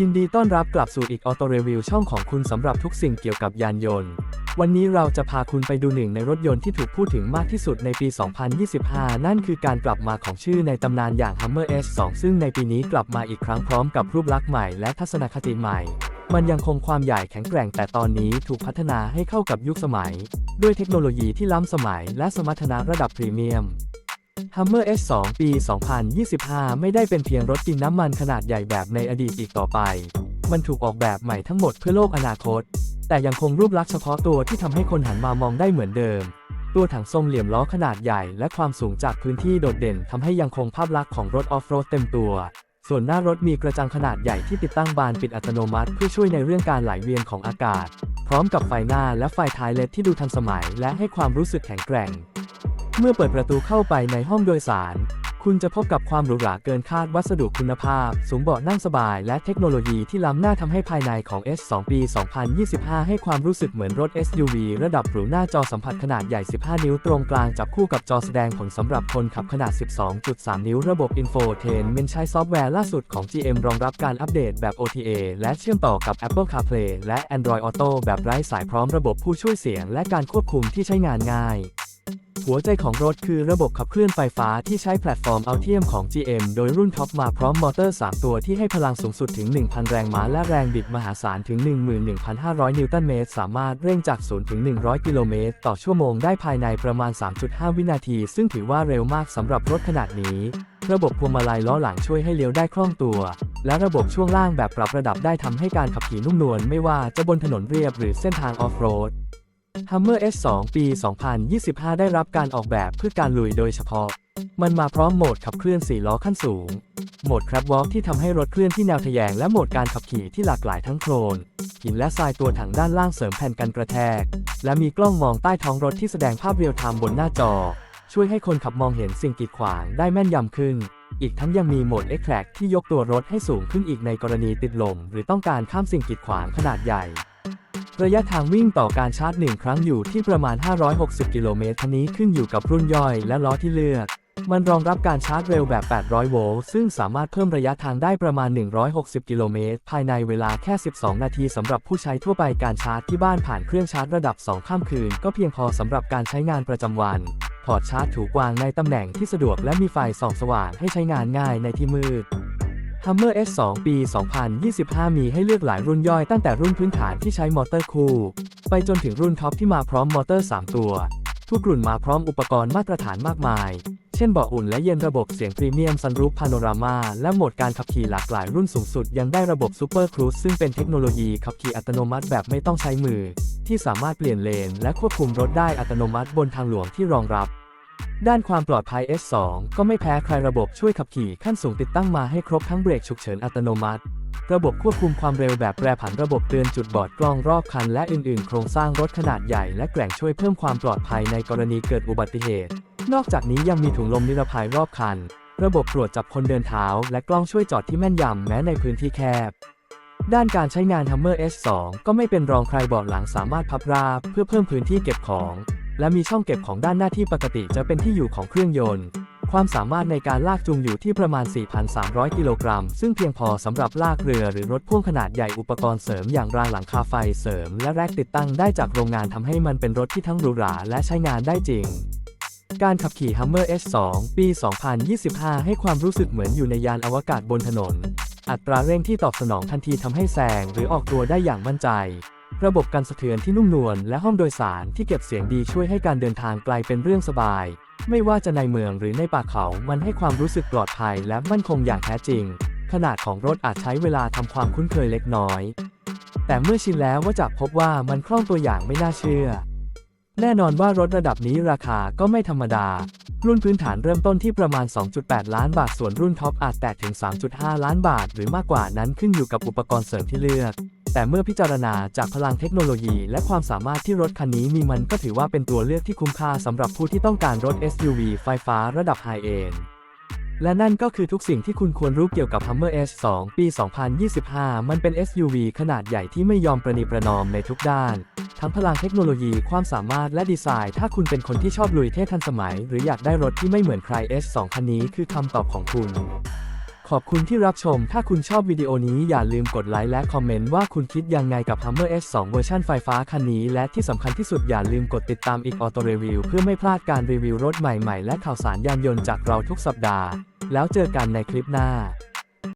ยินดีต้อนรับกลับสู่อีกออโตรีวิวช่องของคุณสำหรับทุกสิ่งเกี่ยวกับยานยนต์ วันนี้เราจะพาคุณไปดูหนึ่งในรถยนต์ที่ถูกพูดถึงมากที่สุดในปี 2025 นั่นคือการกลับมาของชื่อในตำนานอย่าง Hummer S2 ซึ่งในปีนี้กลับมาอีกครั้งพร้อมกับรูปลักษณ์ใหม่และทัศนคติใหม่ มันยังคงความใหญ่แข็งแกร่งแต่ตอนนี้ถูกพัฒนาให้เข้ากับยุคสมัย ด้วยเทคโนโลยีที่ล้ำสมัยและสมรรถนะระดับพรีเมียม Hummer S2 ปี 2025 ไม่ได้เป็นเพียงรถกินน้ำมันขนาดใหญ่แบบในอดีตอีกต่อไป มันถูกออกแบบใหม่ทั้งหมดเพื่อโลกอนาคต แต่ยังคงรูปลักษณ์เฉพาะตัวที่ทำให้คนหันมามองได้เหมือนเดิม ตัวถังทรงเหลี่ยมล้อขนาดใหญ่และความสูงจากพื้นที่โดดเด่นทำให้ยังคงภาพลักษณ์ของรถออฟโรดเต็มตัว ส่วนหน้ารถมีกระจังขนาดใหญ่ที่ติดตั้งบานปิดอัตโนมัติ เพื่อช่วยในเรื่องการไหลเวียนของอากาศ พร้อมกับไฟหน้าและไฟท้ายเลดที่ดูทันสมัย และให้ความรู้สึกแข็งแกร่ง เมื่อเปิดประตูเข้าไปในห้องโดยสาร คุณจะพบกับความหรูหราเกินคาดวัสดุคุณภาพ สูงเบาะนั่งสบาย และเทคโนโลยีที่ล้ำหน้าทำให้ภายในของ S2 ปี 2025 ให้ความรู้สึกเหมือนรถ SUV ระดับหรูหน้าจอสัมผัสขนาดใหญ่ 15 นิ้วตรงกลางจับคู่กับจอแสดงผลสำหรับคนขับขนาด 12.3 นิ้วระบบ Infotainment ใช้ซอฟต์แวร์ล่าสุดของ GM รองรับการอัปเดตแบบ OTA และเชื่อมต่อกับ Apple CarPlay และ Android Auto แบบไร้สายพร้อมระบบผู้ช่วยเสียง และการควบคุมที่ใช้งานง่าย หัวใจของรถคือระบบขับเคลื่อนไฟฟ้าที่ใช้แพลตฟอร์มอัลเทียมของ GM โดยรุ่นท็อปมาพร้อมมอเตอร์ 3 ตัวที่ให้พลังสูงสุดถึง 1,000 แรงม้าและแรงบิดมหาศาลถึง 11,500 นิวตันเมตร สามารถเร่งจาก 0 ถึง 100 กิโลเมตร ต่อชั่วโมงได้ภายในประมาณ 3.5 วินาที ซึ่งถือว่าเร็วมากสำหรับรถขนาดนี้ ระบบพวงมาลัยล้อหลังช่วยให้เลี้ยวได้คล่องตัว และระบบช่วงล่างแบบปรับระดับได้ทำให้การขับขี่นุ่มนวลไม่ว่าจะบนถนนเรียบหรือเส้นทางออฟโรด Hummer S2 ปี 2025 ได้รับการออกแบบเพื่อการลุยโดยเฉพาะ มันมาพร้อมโหมดขับเคลื่อน 4 ล้อขั้นสูง โหมด Crab Walk ที่ทำให้รถเคลื่อนที่แนวทะแยงและโหมดการขับขี่ที่หลากหลายทั้งโคลน หินและทรายตัวถังด้านล่างเสริมแผ่นกันกระแทก และมีกล้องมองใต้ท้องรถที่แสดงภาพเรียลไทม์บนหน้าจอ ช่วยให้คนขับมองเห็นสิ่งกีดขวางได้แม่นยำขึ้น อีกทั้งยังมีโหมด e x t r a c t ที่ยกตัวรถให้สูงขึ้นอีกในกรณีติดลม หรือต้องการข้ามสิ่งกีดขวางขนาดใหญ่ ระยะทางวิ่งต่อการชาร์จหนึ่งครั้งอยู่ที่ประมาณ 560 กิโลเมตรทันนี้ขึ้นอยู่กับรุ่นย่อยและล้อที่เลือก มันรองรับการชาร์จเร็วแบบ 800 โวลต์ ซึ่งสามารถเพิ่มระยะทางได้ประมาณ 160 กิโลเมตร ภายในเวลาแค่ 12 นาทีสำหรับผู้ใช้ทั่วไปการชาร์จที่บ้านผ่านเครื่องชาร์จระดับ 2 ข้ามคืน ก็เพียงพอสำหรับการใช้งานประจำวัน พอร์ตชาร์จถูกวางในตำแหน่งที่สะดวกและมีไฟส่องสว่างให้ใช้งานง่ายในที่มืด Hummer S2 ปี 2025 มีให้เลือกหลายรุ่นย่อยตั้งแต่รุ่นพื้นฐานที่ใช้มอเตอร์คู่ ไปจนถึงรุ่นท็อปที่มาพร้อมมอเตอร์ 3 ตัว ทุกรุ่นมาพร้อมอุปกรณ์มาตรฐานมากมาย เช่นเบาะอุ่นและเย็นระบบเสียงพรีเมียมซันรูฟพาโนรามาและโหมดการขับขี่หลากหลายรุ่นสูงสุด ยังได้ระบบซูเปอร์ครูซซึ่งเป็นเทคโนโลยีขับขี่อัตโนมัติแบบไม่ต้องใช้มือ ที่สามารถเปลี่ยนเลน และควบคุมรถได้อัตโนมัติบนทางหลวงที่รองรับ ด้านความปลอดภัย S2 ก็ไม่แพ้ใครระบบช่วยขับขี่ขั้นสูงติดตั้งมาให้ครบทั้งเบรกฉุกเฉินอัตโนมัติ ระบบควบคุมความเร็วแบบแปรผันระบบเตือนจุดบอดกล้องรอบคันและอื่นๆ โครงสร้างรถขนาดใหญ่และแกร่งช่วยเพิ่มความปลอดภัยในกรณีเกิดอุบัติเหตุ นอกจากนี้ยังมีถุงลมนิรภัยรอบคัน ระบบตรวจจับคนเดินเท้า และกล้องช่วยจอดที่แม่นยำแม้ในพื้นที่แคบด้านการใช้งาน Hummer S2 ก็ไม่เป็นรองใครเบาะหลังสามารถพับราบเพื่อเพิ่มพื้นที่เก็บของ และมีช่องเก็บของด้านหน้าที่ปกติจะเป็นที่อยู่ของเครื่องยนต์ ความสามารถในการลากจูงอยู่ที่ประมาณ 4,300 กิโลกรัม ซึ่งเพียงพอสำหรับลากเรือหรือรถพ่วงขนาดใหญ่อุปกรณ์เสริมอย่างรางหลังคาไฟเสริม และแรกติดตั้งได้จากโรงงานทำให้มันเป็นรถที่ทั้งหรูหราและใช้งานได้จริงการขับขี่ Hummer S2 ปี 2025 ให้ความรู้สึกเหมือนอยู่ในยานอวกาศบนถนน อัตราเร่งที่ตอบสนองทันทีทำให้แซงหรือออกตัวได้อย่างมั่นใจ ระบบการสะเทือนที่นุ่มนวลและห้องโดยสารที่เก็บเสียงดีช่วยให้การเดินทางไกลเป็นเรื่องสบาย ไม่ว่าจะในเมืองหรือในป่าเขา มันให้ความรู้สึกปลอดภัยและมั่นคงอย่างแท้จริง ขนาดของรถอาจใช้เวลาทำความคุ้นเคยเล็กน้อย แต่เมื่อชินแล้วก็จะพบว่ามันคล่องตัวอย่างไม่น่าเชื่อ แน่นอนว่ารถระดับนี้ราคาก็ไม่ธรรมดา รุ่นพื้นฐานเริ่มต้นที่ประมาณ 2.8 ล้านบาท ส่วนรุ่นท็อปอาจแตะถึง 3.5 ล้านบาท หรือมากกว่านั้นขึ้นอยู่กับอุปกรณ์เสริมที่เลือก แต่เมื่อพิจารณาจากพลังเทคโนโลยี และความสามารถที่รถคันนี้มีมันก็ถือว่าเป็นตัวเลือกที่คุ้มค่าสำหรับผู้ที่ต้องการรถ SUV ไฟฟ้าระดับไฮเอนด์และนั่นก็คือทุกสิ่งที่คุณควรรู้เกี่ยวกับ Hummer S2 ปี 2025 มันเป็น SUV ขนาดใหญ่ที่ไม่ยอมประนีประนอมในทุกด้าน ทั้งพลังเทคโนโลยี ความสามารถและดีไซน์ ถ้าคุณเป็นคนที่ชอบลุยเท่ทันสมัย หรืออยากได้รถที่ไม่เหมือนใคร S2 คันนี้คือคำตอบของคุณ ขอบคุณที่รับชม ถ้าคุณชอบวิดีโอนี้อย่าลืมกดไลค์และคอมเมนต์ว่าคุณคิดยังไงกับ Hummer S2 เวอร์ชันไฟฟ้าคันนี้ และที่สำคัญที่สุดอย่าลืมกดติดตามอีกออโตรีวิวเพื่อไม่พลาดการรีวิวรถใหม่ๆ และข่าวสารยานยนต์จากเราทุกสัปดาห์ แล้วเจอกันในคลิปหน้า